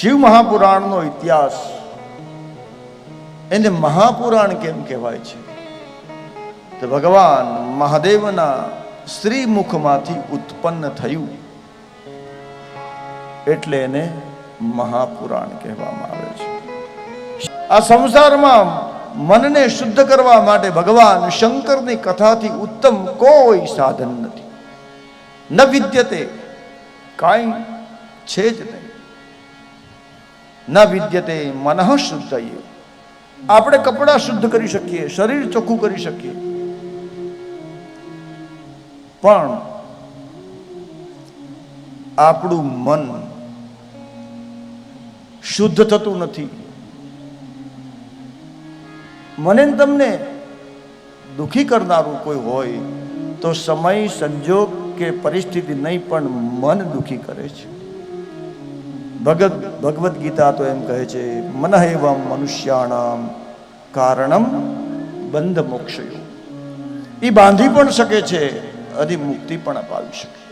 શિવ મહાપુરાણનો ઇતિહાસ એને મહાપુરાણ કેમ કહેવાય છે? તો ભગવાન મહાદેવના શ્રી મુખમાંથી ઉત્પન્ન થયું એટલે એને મહાપુરાણ કહેવામાં આવે છે. આ સંસારમાં મનને શુદ્ધ કરવા માટે ભગવાન શંકરની કથાથી ઉત્તમ કોઈ સાધન નથી. ન વિદ્યતે, કાંઈ છે જ નહીં. ન વિદ્યતે મનઃ શુદ્ધ આપણે કપડાં શુદ્ધ કરી શકીએ, શરીર ચોખ્ખું કરી શકીએ. પણ આપણું મન શુદ્ધ થતું નથી. મને તમને દુખી કરનારું કોઈ હોય તો સમય, સંજોગ કે પરિસ્થિતિ નહીં, પણ મન દુખી કરે છે. ભગત ભગવદ્ ગીતા તો એમ કહે છે મન એવમ મનુષ્યાણામ કારણમ બંધ મોક્ષયો એ બાંધી પણ શકે છે અને મુક્તિ પણ અપાવી શકે.